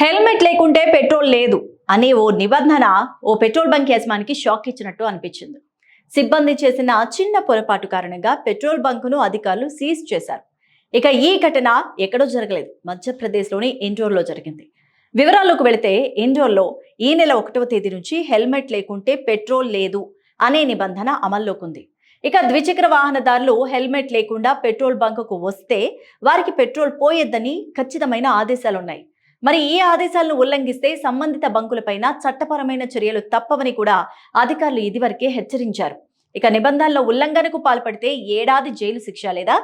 Helmet లేకుంటే petrol లేదు అనే ఓ నిబంధన ఓ పెట్రోల్ బంక్ యజమానికి షాక్ ఇచ్చినట్టు అనిపించింది. సిబ్బంది చేసిన చిన్న పొరపాటు కారణంగా పెట్రోల్ బంకును అధికారులు సీజ్ చేశారు. ఇక ఈ ఘటన ఎక్కడో జరగలేదు. మధ్యప్రదేశ్లోని ఇండోర్లో జరిగింది. వివరాల్లోకి వెళితే ఇండోర్లో ఈ నెల ఒకటవ తేదీ నుంచి హెల్మెట్ లేకుంటే పెట్రోల్ లేదు అనే నిబంధన అమల్లోకి ఉంది. ఇక ద్విచక్ర వాహనదారులు హెల్మెట్ లేకుండా పెట్రోల్ బంకుకు వస్తే వారికి పెట్రోల్ పోయొద్దని ఖచ్చితమైన ఆదేశాలున్నాయి. మరి ఈ ఆదేశాలను ఉల్లంఘిస్తే సంబంధిత బంకులపైన చట్టపరమైన చర్యలు తప్పవని కూడా అధికారులు ఇదివరకే హెచ్చరించారు. ఇక నిబంధనల ఉల్లంఘనకు పాల్పడితే ఏడాది జైలు శిక్ష లేదా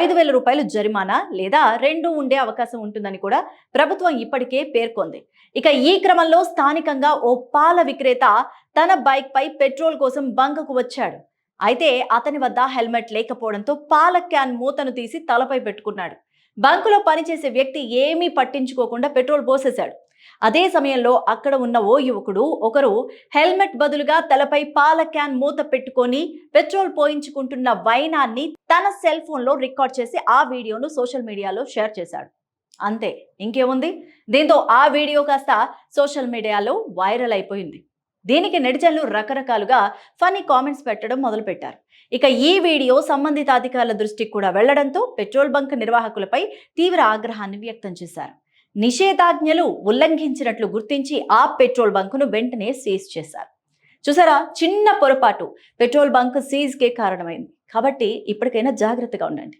ఐదు వేల రూపాయలు జరిమానా లేదా రెండు ఉండే అవకాశం ఉంటుందని కూడా ప్రభుత్వం ఇప్పటికే పేర్కొంది. ఇక ఈ క్రమంలో స్థానికంగా ఓ పాల విక్రేత తన బైక్ పై పెట్రోల్ కోసం బంకకు వచ్చాడు. అయితే అతని వద్ద హెల్మెట్ లేకపోవడంతో పాల క్యాన్ మూతను తీసి తలపై పెట్టుకున్నాడు. బంకులో పనిచేసే వ్యక్తి ఏమీ పట్టించుకోకుండా పెట్రోల్ పోసేశాడు. అదే సమయంలో అక్కడ ఉన్న ఓ యువకుడు ఒకరు హెల్మెట్ బదులుగా తలపై పాల క్యాన్ మూత పెట్టుకొని పెట్రోల్ పోయించుకుంటున్న వైనాన్ని తన సెల్ ఫోన్లో రికార్డ్ చేసి ఆ వీడియోను సోషల్ మీడియాలో షేర్ చేశాడు. అంతే ఇంకేముంది? దీంతో ఆ వీడియో కాస్త సోషల్ మీడియాలో వైరల్ అయిపోయింది. దీనికి నెటిజన్లు రకరకాలుగా ఫనీ కామెంట్స్ పెట్టడం మొదలుపెట్టారు. ఇక ఈ వీడియో సంబంధిత అధికారుల దృష్టికి కూడా వెళ్ళడంతో పెట్రోల్ బంక్ నిర్వాహకులపై తీవ్ర ఆగ్రహాన్ని వ్యక్తం చేశారు. నిషేధాజ్ఞలు ఉల్లంఘించినట్లు గుర్తించి ఆ పెట్రోల్ బంకును వెంటనే సీజ్ చేశారు. చూసారా? చిన్న పొరపాటు పెట్రోల్ బంక్ సీజ్కే కారణమైంది. కాబట్టి ఇప్పటికైనా జాగ్రత్తగా ఉండండి.